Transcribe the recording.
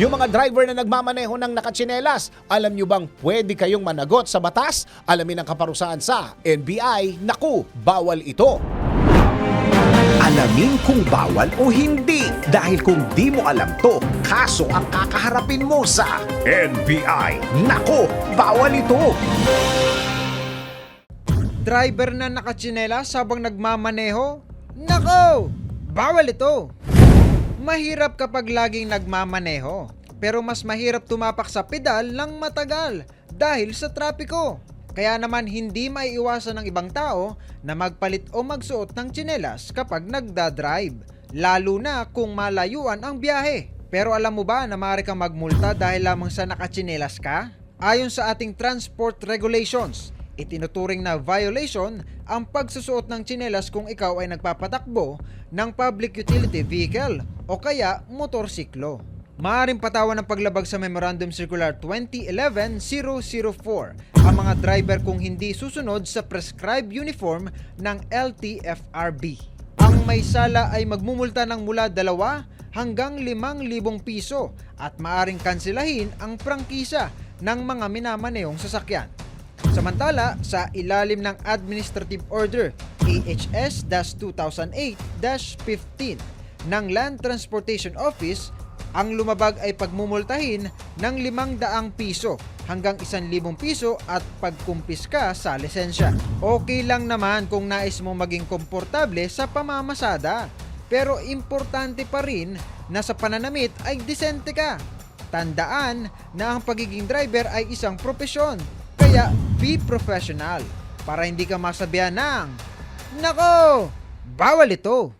Yung mga driver na nagmamaneho ng nakatsinelas, alam nyo bang pwede kayong managot sa batas? Alamin ang kaparusahan sa NBI. Naku, bawal ito. Alamin kung bawal o hindi. Dahil kung di mo alam to, kaso ang kakaharapin mo sa NBI. Nako, bawal ito. Driver na nakatsinelas habang nagmamaneho? Nako! Bawal ito! Mahirap kapag laging nagmamaneho. Pero mas mahirap tumapak sa pedal ng matagal dahil sa trapiko. Kaya naman hindi maiiwasan ng ibang tao na magpalit o magsuot ng tsinelas kapag nagda-drive. Lalo na kung malayuan ang biyahe. Pero alam mo ba na maaari kang magmulta dahil lamang sa nakatsinelas ka? Ayon sa ating transport regulations, Itinuturing na violation ang pagsusuot ng tsinelas kung ikaw ay nagpapatakbo ng public utility vehicle o kaya motorsiklo. Maaaring patawan ng paglabag sa Memorandum Circular 2011-004 ang mga driver kung hindi susunod sa prescribed uniform ng LTFRB. Ang may sala ay magmumulta ng mula 2 hanggang 5,000 piso at maaring kansilahin ang prangkisa ng mga minamanehong sasakyan. Samantala, sa ilalim ng Administrative Order AHS-2008-15 ng Land Transportation Office, ang lumabag ay pagmumultahin ng 500 piso hanggang 1,000 piso at pagkumpiska sa lisensya. Okay lang naman kung nais mo maging komportable sa pamamasada. Pero importante pa rin na sa pananamit ay disente ka. Tandaan na ang pagiging driver ay isang propesyon. Kaya be professional para hindi ka masabihan ng Nako! Bawal ito!